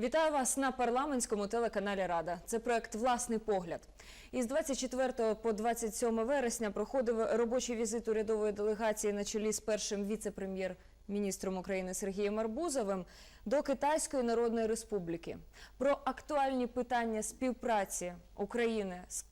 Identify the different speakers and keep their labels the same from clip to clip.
Speaker 1: Вітаю вас на парламентському телеканалі Рада. Це проект Власний погляд. Із 24 по 27 вересня проходив робочий візит урядової делегації на чолі з першим віце-прем'єр-міністром України Сергієм Арбузовим до Китайської Народної Республіки. Про актуальні питання співпраці України з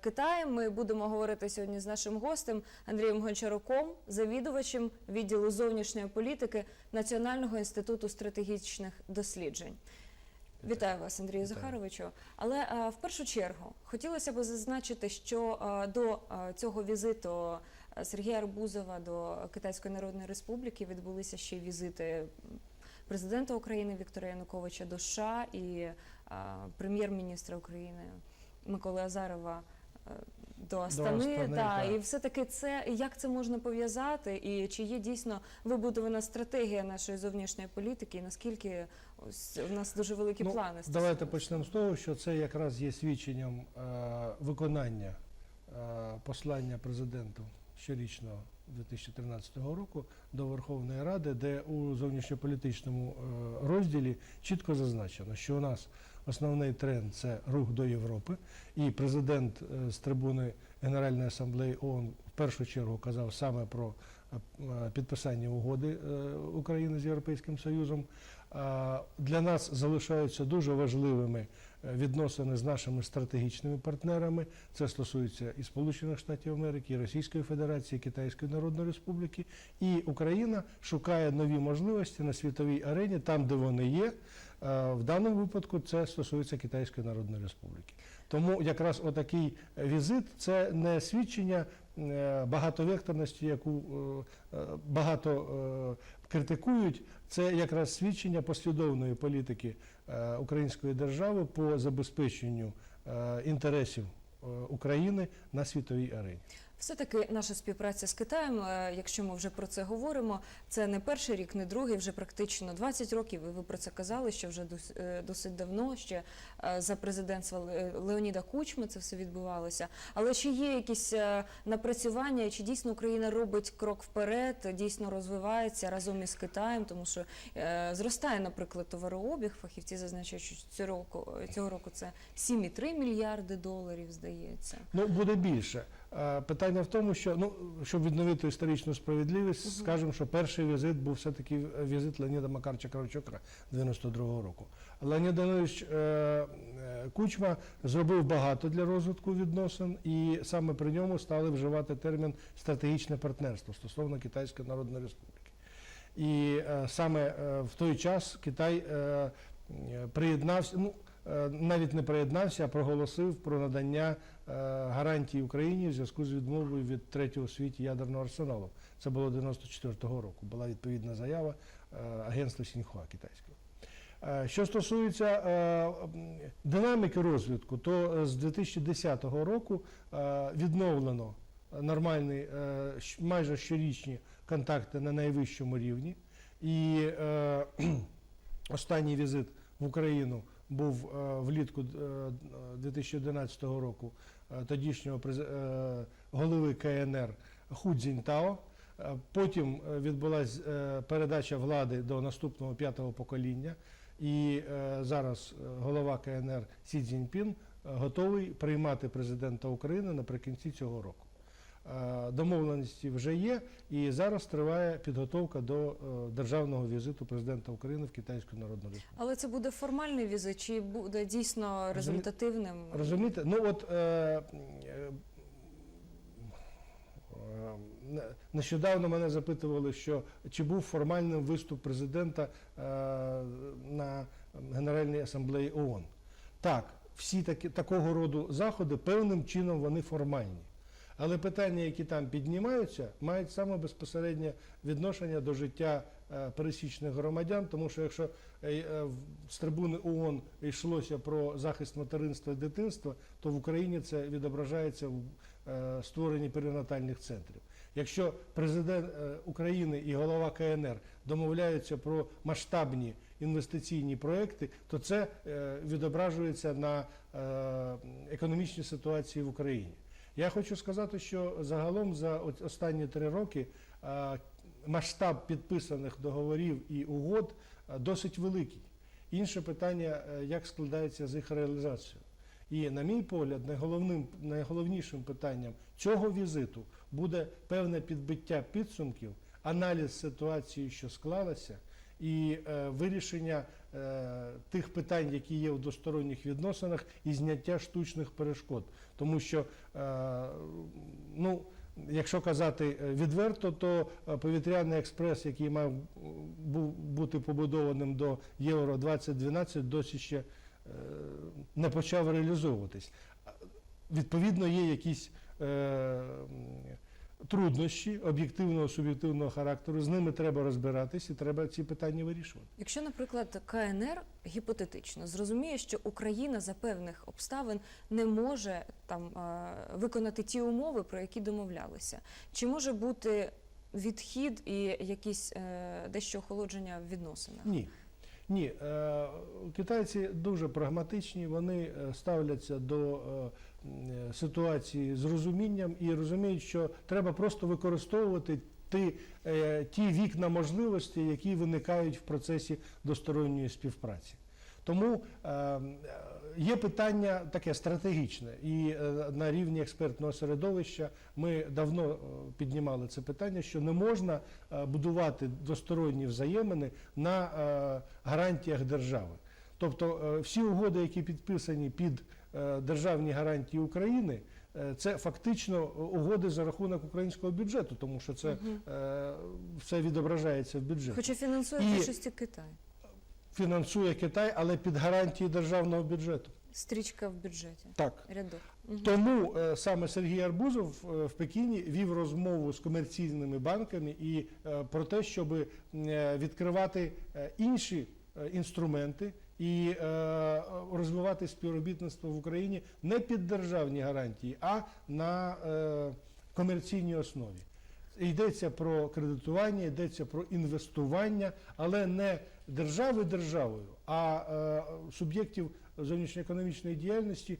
Speaker 1: Китаєм ми будемо говорити сьогодні з нашим гостем Андрієм Гончаруком, завідувачем відділу зовнішньої політики Національного інституту стратегічних досліджень. Вітаю вас, Андрію Захаровичу. Але е, в першу чергу хотілося б зазначити, що е, до е, цього візиту е, Сергія Арбузова до Китайської Народної Республіки відбулися ще візити президента України Віктора Януковича до США і е, прем'єр-міністра України Миколи Азарова. е, До Астани,
Speaker 2: Астани,
Speaker 1: та,
Speaker 2: так.
Speaker 1: і все-таки це як це можна пов'язати, і чи є дійсно вибудована стратегія нашої зовнішньої політики, і наскільки ось у нас дуже великі
Speaker 2: Ну,
Speaker 1: плани.
Speaker 2: Давайте почнемо з того, що це якраз є свідченням е, виконання е, послання президенту щорічного 2013 року до Верховної Ради, де у зовнішньополітичному е, розділі чітко зазначено, що у нас основний тренд це рух до Європи, і президент е, з трибуни Генеральної асамблеї ООН в першу чергу казав саме про е, підписання угоди е, України з Європейським Союзом. Для нас залишаються дуже важливими відносини з нашими стратегічними партнерами. Це стосується і Сполучених Штатів Америки, і Російської Федерації, і Китайської Народної Республіки. І Україна шукає нові можливості на світовій арені, там, де вони є. Е, В даному випадку це стосується Китайської Народної Республіки. Тому якраз отакий візит це не свідчення е, багатовекторності, яку е, багато критикують. Це якраз свідчення послідовної політики української держави по забезпеченню інтересів України на світовій арені.
Speaker 1: Все-таки наша співпраця з Китаєм, е, якщо ми вже про це говоримо, це не перший рік, не другий, вже практично 20 років. І ви про це казали, що вже е, досить давно, ще е, за президентства Леоніда Кучми це все відбувалося. Але чи є якісь напрацювання, чи дійсно Україна робить крок вперед, дійсно розвивається разом із Китаєм, тому що зростає, наприклад, товарообіг. Фахівці зазначають, що цього року цього року це 7,3 мільярди доларів, здається.
Speaker 2: Ну буде більше. Е, Питання в тому, що ну щоб відновити історичну справедливість, скажемо, що перший візит був все-таки візит Леоніда Макарча Кравчука 92-го року. Леонід Данилович е, е, Кучма зробив багато для розвитку відносин, і саме при ньому стали вживати термін стратегічне партнерство стосовно Китайської Народної Республіки. І е, саме е, в той час Китай е, е, приєднався, ну е, навіть не приєднався, а проголосив про надання е, гарантій Україні в зв'язку з відмовою від третього світі ядерного арсеналу. Це було 94-го року. Була відповідна заява е, агентства Сіньхуа китайського. Е, Що стосується динаміки розвитку, то з 2010 року відновлено нормальні, майже щорічні контакти на найвищому рівні. І е, останній візит в Україну був влітку е, 2011 року тодішнього през- е, голови КНР Худзіньтао. Е, Потім е, відбулася е, передача влади до наступного п'ятого покоління, і е, зараз е, голова КНР Сі Цзіньпін е, готовий приймати президента України наприкінці цього року. Е, Домовленості вже є, і зараз триває підготовка до е, державного візиту президента України в Китайську Народну Республіку.
Speaker 1: Але це буде формальний візит, чи буде дійсно результативним?
Speaker 2: Розумієте? Ну от е, е, е, нещодавно мене запитували, що чи був формальним виступ президента е, на Генеральній асамблеї ООН. Так, всі такі, такого роду заходи певним чином вони формальні. Але питання, які там піднімаються, мають саме безпосереднє відношення до життя е, пересічних громадян, тому що якщо е, е, з трибуни ООН йшлося про захист материнства і дитинства, то в Україні це відображається в створенні перинатальних центрів. Якщо президент України і голова КНР домовляються про масштабні інвестиційні проекти, то це відображується на економічній ситуації в Україні. Я хочу сказати, що загалом за останні три роки е, масштаб підписаних договорів і угод е, досить великий. Інше питання, е, як складається з їх реалізацією. І, на мій погляд, найголовним, найголовнішим питанням цього візиту буде певне підбиття підсумків, аналіз ситуації, що склалася, і е, вирішення тих питань, які є в двосторонніх відносинах, і зняття штучних перешкод. Тому що, е, ну, якщо казати е, відверто, то е, повітряний експрес, який мав е, бути побудованим до Євро 2012, досі ще е, не почав реалізовуватись. Відповідно, є якісь е, труднощі об'єктивного суб'єктивного характеру. З ними треба розбиратись і треба ці питання вирішувати.
Speaker 1: Якщо, наприклад, КНР гіпотетично зрозуміє, що Україна за певних обставин не може там е, виконати ті умови, про які домовлялися, чи може бути відхід і якісь е, дещо охолодження в відносинах?
Speaker 2: Ні. Ні, е, китайці дуже прагматичні, вони ставляться до ситуації з розумінням і розуміють, що треба просто використовувати ті, е, ті вікна можливості, які виникають в процесі двосторонньої співпраці. Тому е, е, є питання таке стратегічне, і е, на рівні експертного середовища ми давно е, піднімали це питання, що не можна е, будувати двосторонні взаємини на е, гарантіях держави. Тобто е, всі угоди, які підписані під е, державні гарантії України, е, це фактично угоди за рахунок українського бюджету, тому що це е, все відображається в бюджеті.
Speaker 1: Хоча фінансує більшості Китай.
Speaker 2: Фінансує Китай, але під гарантії державного бюджету.
Speaker 1: Стрічка в бюджеті.
Speaker 2: Так.
Speaker 1: Рядок. Мгм.
Speaker 2: Тому е, саме Сергій Арбузов е, в Пекіні вів розмову з комерційними банками і е, про те, щоб відкривати е, інші е, інструменти і е, розвивати співробітництво в Україні не під державні гарантії, а на е, комерційній основі. Йдеться про кредитування, йдеться про інвестування, але не держави державою, а е, суб'єктів зовнішньоекономічної діяльності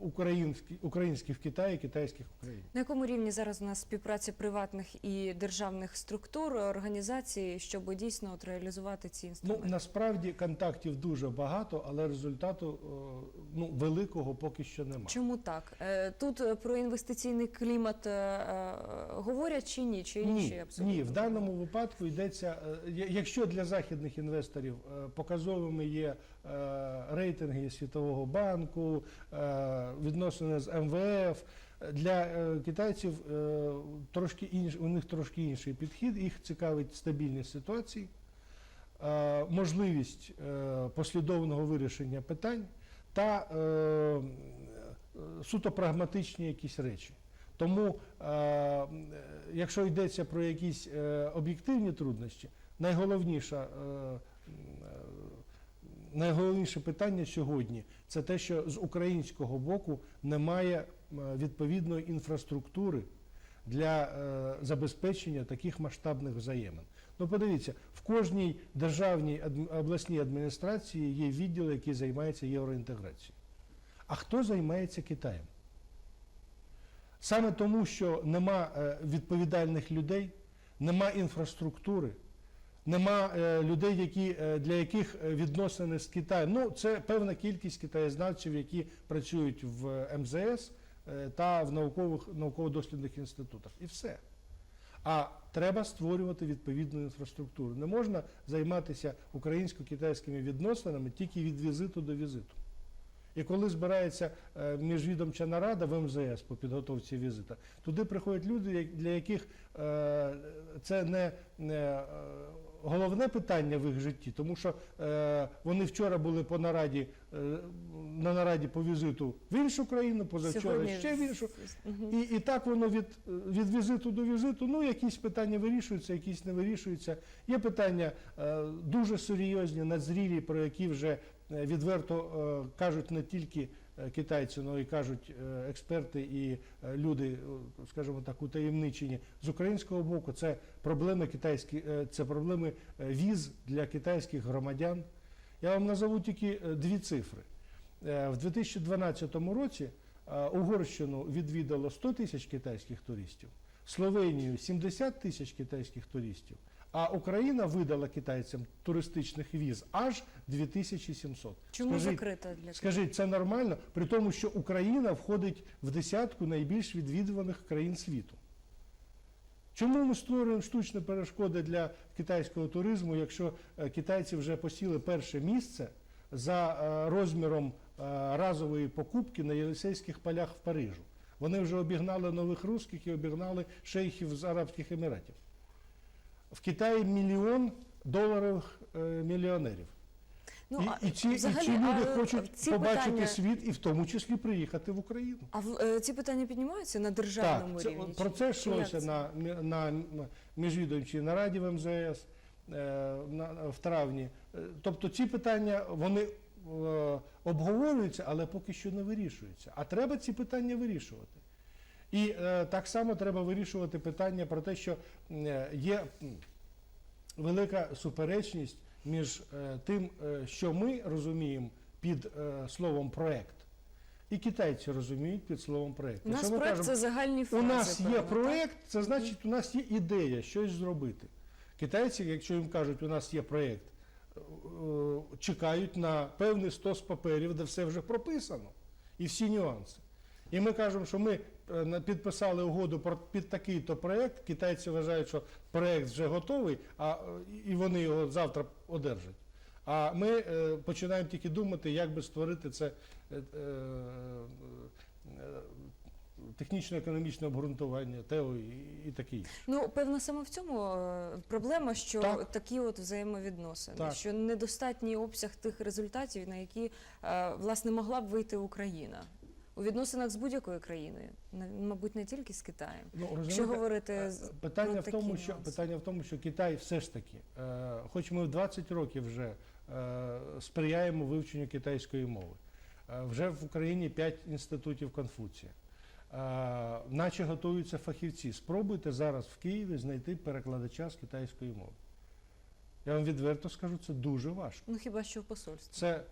Speaker 2: українські- українських в Китаї, китайських в Україні.
Speaker 1: На якому рівні зараз у нас співпраця приватних і державних структур, організацій, щоб дійсно от реалізувати ці
Speaker 2: Ну насправді контактів дуже багато, але результату е, ну великого поки що немає.
Speaker 1: Чому так? Е, Тут е, про інвестиційний клімат говорять чи ні? Чи інші
Speaker 2: Ні,
Speaker 1: абсолютно?
Speaker 2: ні, в даному випадку йдеться, якщо для західних інвесторів показовими є рейтинги Світового банку, відносини з МВФ, для е, китайців е, трошки інш, у них трошки інший підхід, їх цікавить стабільність ситуації, е, можливість послідовного вирішення питань та суто прагматичні якісь речі. Тому, якщо йдеться про якісь об'єктивні труднощі, найголовніша, найголовніше питання сьогодні це те, що з українського боку немає відповідної інфраструктури для е, забезпечення таких масштабних взаємин. Ну, подивіться, в кожній державній обласній адміністрації є відділ, який займається євроінтеграцією. А хто займається Китаєм? Саме тому, що нема е, відповідальних людей, нема інфраструктури, нема е, людей, які, е, для яких е, відносини з Китаєм. Ну, це певна кількість китаєзнавців, які працюють в МЗС та в наукових науково-дослідних інститутах. І все. А треба створювати відповідну інфраструктуру. Не можна займатися українсько-китайськими відносинами тільки від візиту до візиту. І коли збирається міжвідомча нарада в МЗС по підготовці візита, туди приходять люди, для яких це не, головне питання в їх житті, тому що е, вони вчора були по нараді е, на нараді по візиту в іншу країну, позавчора
Speaker 1: Сьогодні
Speaker 2: ще в іншу. І, і так воно від, від візиту до візиту, ну якісь питання вирішуються, якісь не вирішуються. Є питання е, дуже серйозні, надзрілі, про які вже е, відверто е, кажуть не тільки китайці, але й кажуть е, експерти і е, люди, е, скажімо так, утаємничені з українського боку. Це проблеми китайські, е, це проблеми е, віз для китайських громадян. Я вам назову тільки е, дві цифри. Е, В 2012 році е, Угорщину відвідало 100 тисяч китайських туристів, Словенію 70 тисяч китайських туристів, А Україна видала китайцям туристичних віз аж 2700.
Speaker 1: Чому
Speaker 2: Скажіть,
Speaker 1: закрита для
Speaker 2: Скажіть, це нормально, при тому, що Україна входить в десятку найбільш відвідуваних країн світу. Чому ми створюємо штучні перешкоди для китайського туризму, якщо е, китайці вже посіли перше місце за е, розміром е, разової покупки на Єлисейських полях в Парижу? Вони вже обігнали нових русських і обігнали шейхів з Арабських Еміратів. В Китаї мільйон доларових е, мільйонерів.
Speaker 1: Ну,
Speaker 2: і,
Speaker 1: а
Speaker 2: і, ці,
Speaker 1: взагалі,
Speaker 2: і ці люди
Speaker 1: а,
Speaker 2: хочуть
Speaker 1: ці
Speaker 2: побачити
Speaker 1: питання-
Speaker 2: світ і в тому числі приїхати в Україну.
Speaker 1: А в, ці питання піднімаються на
Speaker 2: Так,
Speaker 1: державному
Speaker 2: це,
Speaker 1: рівні?
Speaker 2: про це йшлося на, на, м- міжвідомчій нараді в МЗС е, на, в травні. Тобто ці питання вони е, обговорюються, але поки що не вирішуються. А треба ці питання вирішувати. І е, так само треба вирішувати питання про те, що е, є велика суперечність між е, тим, е, що ми розуміємо під е, словом проект, і китайці розуміють під словом проект.
Speaker 1: У нас проект
Speaker 2: кажемо,
Speaker 1: це загальні
Speaker 2: у нас є проєкт, це значить, у нас є ідея щось зробити. Китайці, якщо їм кажуть, у нас є проєкт, е, е, чекають на певний стос паперів, де все вже прописано, і всі нюанси. І ми кажемо, що ми підписали угоду про під такий-то проєкт. Китайці вважають, що проєкт вже готовий, а е, і вони його завтра одержать. А ми е, починаємо тільки думати, як би створити це е, е, е, технічно-економічне обґрунтування, ТЕО і, таке інше.
Speaker 1: Ну, певно, саме в цьому е, проблема, що
Speaker 2: Так.
Speaker 1: такі от взаємовідносини,
Speaker 2: Так.
Speaker 1: що недостатній обсяг тих результатів, на які е, власне могла б вийти Україна у відносинах з будь-якою країною, мабуть, не тільки з Китаєм.
Speaker 2: Ну, розумієте,
Speaker 1: говорити
Speaker 2: е,
Speaker 1: з-
Speaker 2: питання
Speaker 1: про
Speaker 2: в тому,
Speaker 1: такі
Speaker 2: що питання в тому, що Китай все ж таки, е, хоч ми в 20 років вже е, сприяємо вивченню китайської мови. Е, вже в Україні 5 інститутів Конфуція. Е, наче готуються фахівці. Спробуйте зараз в Києві знайти перекладача з китайської мови. Я вам відверто скажу, це дуже важко.
Speaker 1: Ну хіба що в посольстві.
Speaker 2: Це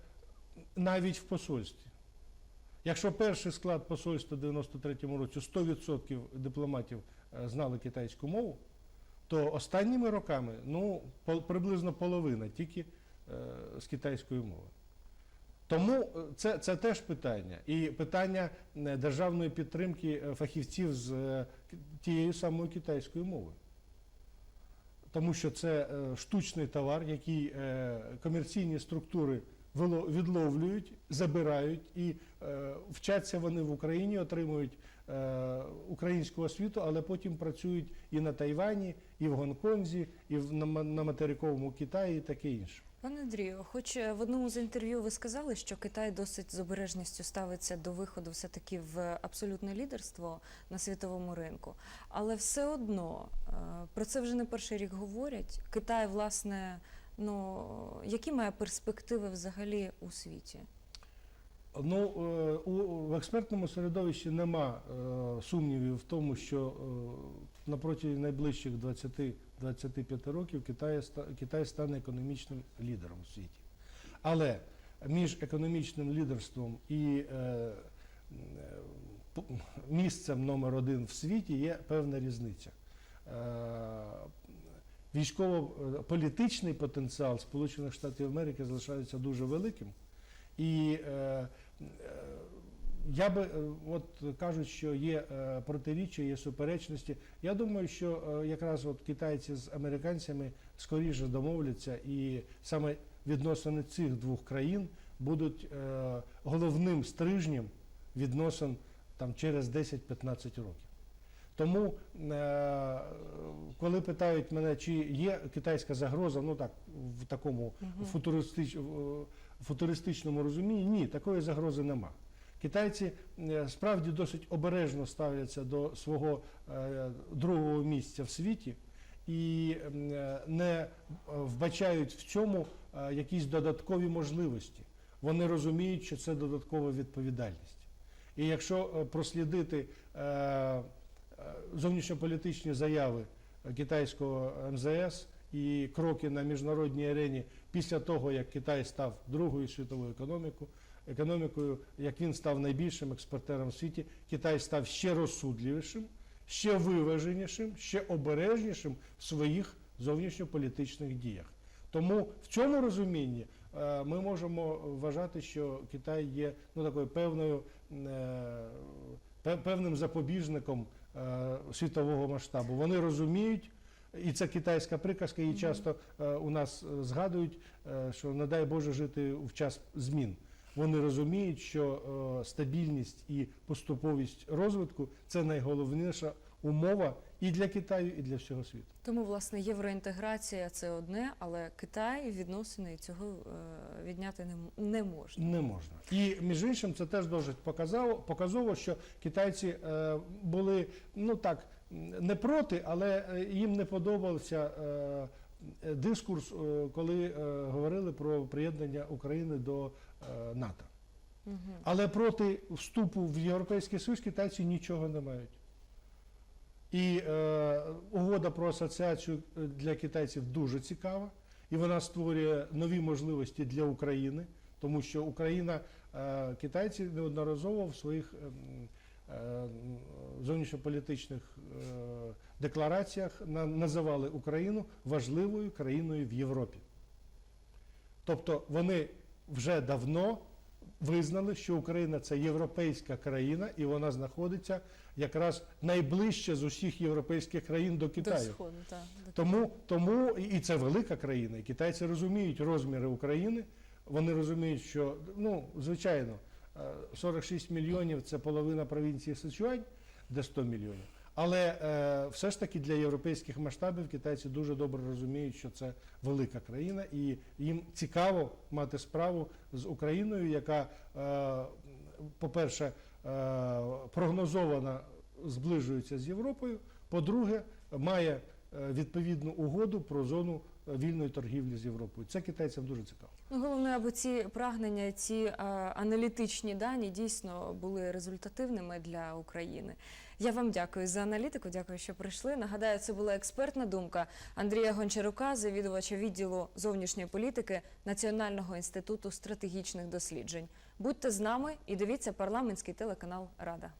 Speaker 2: навіть в посольстві. Якщо перший склад посольства в 93-му році 100% дипломатів е, знали китайську мову, то останніми роками ну, приблизно половина тільки е, з китайської мови. Тому е, це, це теж питання. І питання державної підтримки фахівців з тією самою китайською мовою. Тому що це штучний товар, який комерційні структури відловлюють, забирають і е, вчаться вони в Україні, отримують е, українську освіту, але потім працюють і на Тайвані, і в Гонконзі, і в, на, на материковому Китаї, і таке інше.
Speaker 1: Пане Андрію, хоч е, в одному з інтерв'ю ви сказали, що Китай досить з обережністю ставиться до виходу все-таки в абсолютне лідерство на світовому ринку, але все одно е, про це вже не перший рік говорять. Китай, власне, ну які має перспективи взагалі у світі?
Speaker 2: Ну, е, в експертному середовищі нема е, сумнівів в тому, що е, на протязі найближчих 20-25 років Китай, стане економічним лідером у світі. Але між економічним лідерством і місцем номер один в світі є певна різниця. Військово-політичний потенціал Сполучених Штатів Америки залишається дуже великим. І е, е, я би, е, от кажуть, що є е, протиріччя, є суперечності. Я думаю, що е, якраз от китайці з американцями скоріше домовляться, і саме відносини цих двох країн будуть е, головним стрижнем відносин там через 10-15 років. Тому, е, коли питають мене, чи є китайська загроза, ну так, в такому футуристич, футуристичному розумінні, ні, такої загрози нема. Китайці е, справді досить обережно ставляться до свого е, другого місця в світі і е, не е, вбачають в цьому е, якісь додаткові можливості. Вони розуміють, що це додаткова відповідальність. І якщо е, прослідити е, е, зовнішньополітичні заяви китайського МЗС і кроки на міжнародній арені після того, як Китай став другою світовою економікою, економікою, як він став найбільшим експортером в світі, Китай став ще розсудливішим, ще виваженішим, ще обережнішим в своїх зовнішньополітичних діях. Тому в цьому розумінні е, ми можемо вважати, що Китай є ну, такою певною, е, певним запобіжником світового масштабу. Вони розуміють, і це китайська приказка, її часто е, у нас е, згадують, е, що не дай Боже жити в час змін. Вони розуміють, що е, стабільність і поступовість розвитку це найголовніша умова і для Китаю, і для всього світу.
Speaker 1: Тому, власне, євроінтеграція це одне, але Китай відносини цього е, відняти не, можна.
Speaker 2: Не можна. І між іншим, це теж дуже показово, показово що китайці е, були ну так не проти, але е, їм не подобався дискурс, коли е, говорили про приєднання України до е, НАТО.
Speaker 1: Угу.
Speaker 2: Але проти вступу в Європейський Союз китайці нічого не мають. І е, угода про асоціацію е, для китайців дуже цікава, і вона створює нові можливості для України, тому що Україна, е, китайці неодноразово в своїх ем, е, зовнішньополітичних е, деклараціях на- називали Україну важливою країною в Європі. Тобто вони вже давно визнали, що Україна це європейська країна, і вона знаходиться якраз найближче з усіх європейських країн до
Speaker 1: До
Speaker 2: Китаю.
Speaker 1: сходу, так. до
Speaker 2: Тому, тому і це велика країна, і китайці розуміють розміри України. Вони розуміють, що ну звичайно, е, 46 мільйонів це половина провінції Сичуань, де 100 мільйонів. Але е, все ж таки для європейських масштабів китайці дуже добре розуміють, що це велика країна, і їм цікаво мати справу з Україною, яка, е, по-перше, е, прогнозовано зближується з Європою. По-друге, має е, відповідну угоду про зону е, вільної торгівлі з Європою. Це китайцям дуже цікаво.
Speaker 1: Ну, головне, аби ці прагнення, ці е, аналітичні дані дійсно були результативними для України. Я вам дякую за аналітику. Дякую, що прийшли. Нагадаю, це була експертна думка Андрія Гончарука, завідувача відділу зовнішньої політики Національного інституту стратегічних досліджень. Будьте з нами і дивіться парламентський телеканал Рада.